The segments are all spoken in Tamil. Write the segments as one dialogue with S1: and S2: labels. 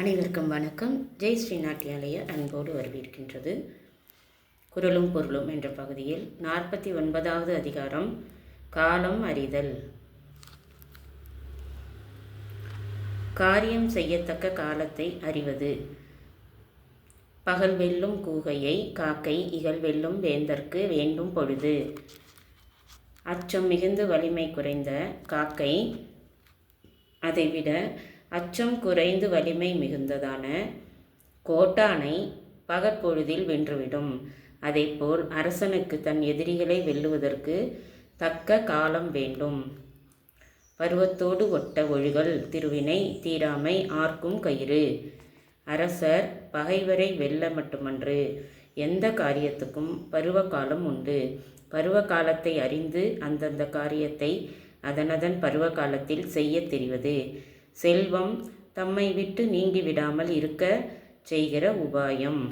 S1: அனைவருக்கும் வணக்கம். ஜெய் ஸ்ரீ நாட்டியாலய அன்போடு வரவேற்கின்றது. குரலும் பொருளும் என்ற பகுதியில் நாற்பத்தி ஒன்பதாவது அதிகாரம் காலம் அறிதல். காரியம் செய்யத்தக்க காலத்தை அறிவது. பகல் வெல்லும் கூகையை காக்கை இகல் வெல்லும் வேந்தற்கு வேண்டும் பொழுது. அச்சம் மிகுந்து வலிமை குறைந்த காக்கை அதைவிட அச்சம் குறைந்து வலிமை மிகுந்ததான கோட்டானை பகற்பொழுதில் வென்றுவிடும். அதைப்போல் அரசனுக்கு தன் எதிரிகளை வெல்லுவதற்கு தக்க காலம் வேண்டும். பருவத்தோடு ஒட்ட ஒழுகல் திருவினை தீராமை ஆர்க்கும் கயிறு. அரசர் பகைவரை வெல்ல மட்டுமன்று. எந்த காரியத்துக்கும் பருவ காலம் உண்டு. பருவ காலத்தை அறிந்து அந்தந்த காரியத்தை அதனதன் பருவ காலத்தில் செய்யத் தெரிவது. செல்வம் தம்மை விட்டு நீங்கிவிடாமல் இருக்க செய்கிற உபாயம்.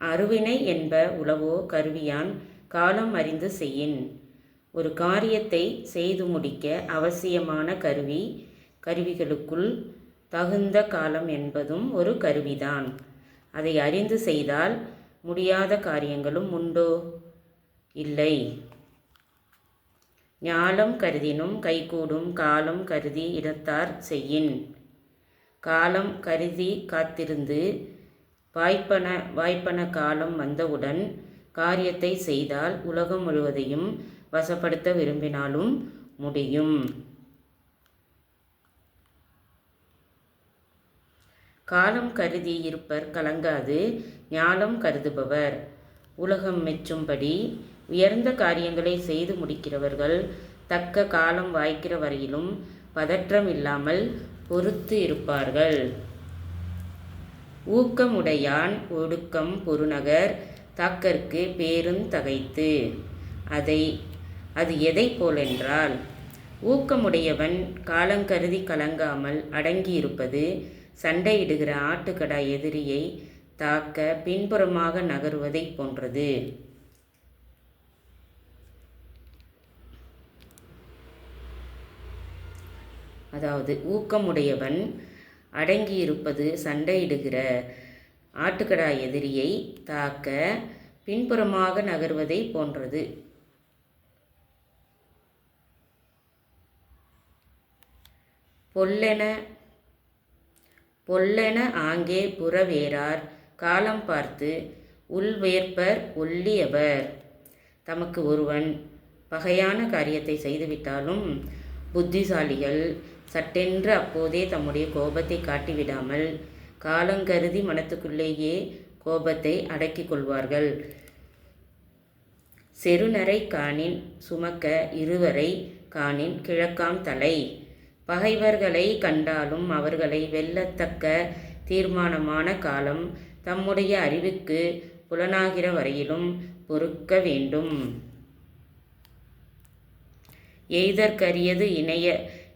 S1: அருவினை என்ப உளவோ கருவியான் காலம் அறிந்து செய்யின். ஒரு காரியத்தை செய்து முடிக்க அவசியமான கருவி கருவிகளுக்குள் தகுந்த காலம் என்பதும் ஒரு கருவிதான். அதை அறிந்து செய்தால் முடியாத காரியங்களும் உண்டோ? இல்லை. ஞாலம் கருதினும் கைகூடும் காலம் கருதி இடத்தார் செய்யின். காலம் கருதி காத்திருந்து வாய்ப்பன வாய்ப்பன காலம் வந்தவுடன் காரியத்தை செய்தால் உலகம் முழுவதையும் வசப்படுத்த விரும்பினாலும் முடியும். காலம் கருதி இருப்பர் கலங்காது ஞாலம் கருதுபவர். உலகம் மெச்சும்படி உயர்ந்த காரியங்களை செய்து முடிக்கிறவர்கள் தக்க காலம் வாய்க்கிற வரையிலும் பதற்றம் இல்லாமல் பொறுத்து இருப்பார்கள். ஊக்கமுடையான் ஒடுக்கம் பொருநகர் தாக்கற்கு பேரும் தகைத்து. அதை அது எதை போலென்றால் ஊக்கமுடையவன் காலங்கருதி கலங்காமல் அடங்கியிருப்பது சண்டையிடுகிற ஆட்டுக்கடா எதிரியை தாக்க பின்புறமாக நகருவதைப் போன்றது. அதாவது ஊக்கமுடையவன் அடங்கியிருப்பது சண்டையிடுகிற ஆட்டுக்கடா எதிரியை தாக்க பின்புறமாக நகர்வதை போன்றது. பொல்லென பொல்லென ஆங்கே புறவேறார் காலம் பார்த்து உள்வேற்பர் ஒல்லியவர். தமக்கு ஒருவன் பகையான காரியத்தை செய்துவிட்டாலும் புத்திசாலிகள் சட்டென்று அப்போதே தம்முடைய கோபத்தை காட்டிவிடாமல் காலங்கருதி மனத்துக்குள்ளேயே கோபத்தை அடக்கிக் கொள்வார்கள். செருநரை காணின் சுமக்க இருவரை காணின் கிழக்காம் தலை. பகைவர்களை கண்டாலும் அவர்களை வெல்லத்தக்க தீர்மானமான காலம் தம்முடைய அறிவுக்கு புலனாகிற வரையிலும் பொறுக்க வேண்டும். எய்தற்கரியது இணைய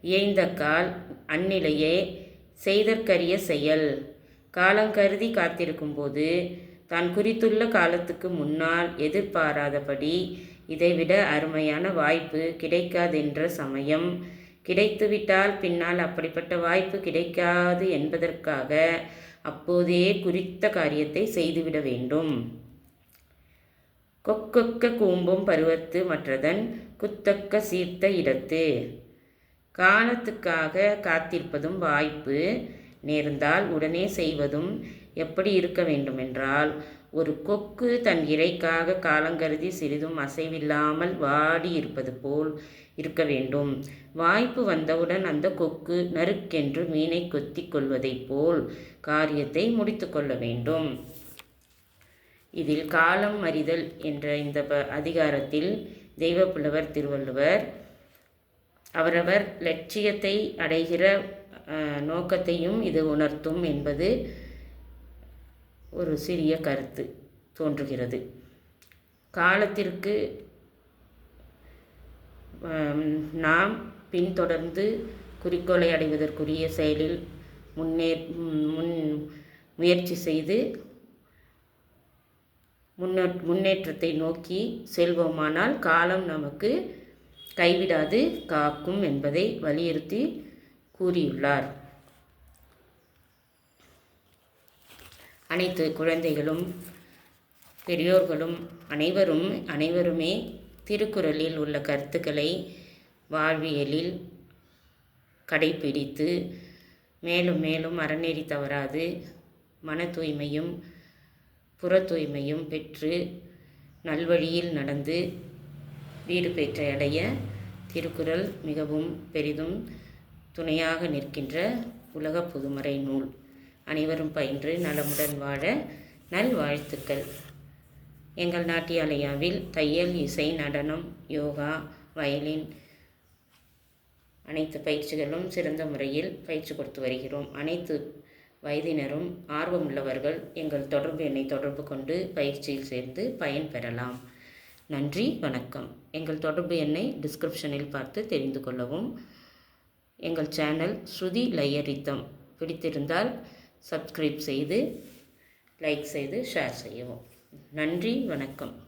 S1: இயைந்த கால் அந்நிலையே செய்தற்கரிய செயல். காலங்கருதி காத்திருக்கும்போது தான் குறித்துள்ள காலத்துக்கு முன்னால் எதிர்பாராதபடி இதைவிட அருமையான வாய்ப்பு கிடைக்காதென்ற சமயம். கிடைத்துவிட்டால் பின்னால் அப்படிப்பட்ட வாய்ப்பு கிடைக்காது என்பதற்காக அப்போதே குறித்த காரியத்தை செய்துவிட வேண்டும். கொக்கொக்க கூம்பும் பருவத்து மற்றதன் குத்தக்க சீர்த்த இடத்து. காலத்துக்காக காத்திருப்பதும் வாய்ப்பு நேர்ந்தால் உடனே செய்வதும் எப்படி இருக்க வேண்டுமென்றால் ஒரு கொக்கு தன் இறைக்காக காலங்கருதி சிறிதும் அசைவில்லாமல் வாடி இருப்பது போல் இருக்க வேண்டும். வாய்ப்பு வந்தவுடன் அந்த கொக்கு நறுக்கென்று மீனை கொத்தி கொள்வதைப் போல் காரியத்தை முடித்து கொள்ள வேண்டும். இதில் காலம் அறிதல் என்ற இந்த அதிகாரத்தில் தெய்வப்புலவர் திருவள்ளுவர் அவரவர் லட்சியத்தை அடைகிற நோக்கத்தையும் இது உணர்த்தும் என்பது ஒரு சிறிய கருத்து தோன்றுகிறது. காலத்திற்கு நாம் பின்தொடர்ந்து குறிக்கோளை அடைவதற்குரிய செயலில் முன்னே முன் முயற்சி செய்து முன்னே முன்னேற்றத்தை நோக்கி செல்வோமானால் காலம் நமக்கு கைவிடாது காக்கும் என்பதை வலியுறுத்தி கூறியுள்ளார். அனைத்து குழந்தைகளும் பெரியோர்களும் அனைவரும் அனைவருமே திருக்குறளில் உள்ள கருத்துக்களை வாழ்வியலில் கடைப்பிடித்து மேலும் மேலும் அறநெறி தவறாது மன தூய்மையும் புற தூய்மையும் பெற்று நல்வழியில் நடந்து வீடு பெற்ற அடைய திருக்குறள் மிகவும் பெரிதும் துணையாக நிற்கின்ற உலக பொதுமறை நூல். அனைவரும் பயின்று நலமுடன் வாழ நல்வாழ்த்துக்கள். எங்கள் நாட்டியாலயாவில் தையல் இசை நடனம் யோகா வயலின் அனைத்து பயிற்சிகளும் சிறந்த முறையில் பயிற்சி கொடுத்து வருகிறோம். அனைத்து வயதினரும் ஆர்வமுள்ளவர்கள் எங்கள் தொடர்பு எண்ணை தொடர்பு கொண்டு பயிற்சியில் சேர்ந்து பயன் பெறலாம். நன்றி வணக்கம். எங்கள் தொடர்பு எண்ணை டிஸ்கிரிப்ஷனில் பார்த்து தெரிந்து கொள்ளவும். எங்கள் சேனல் ஸ்ருதி லயரித்தம் பிடித்திருந்தால் சப்ஸ்கிரைப் செய்து லைக் செய்து ஷேர் செய்யவும். நன்றி வணக்கம்.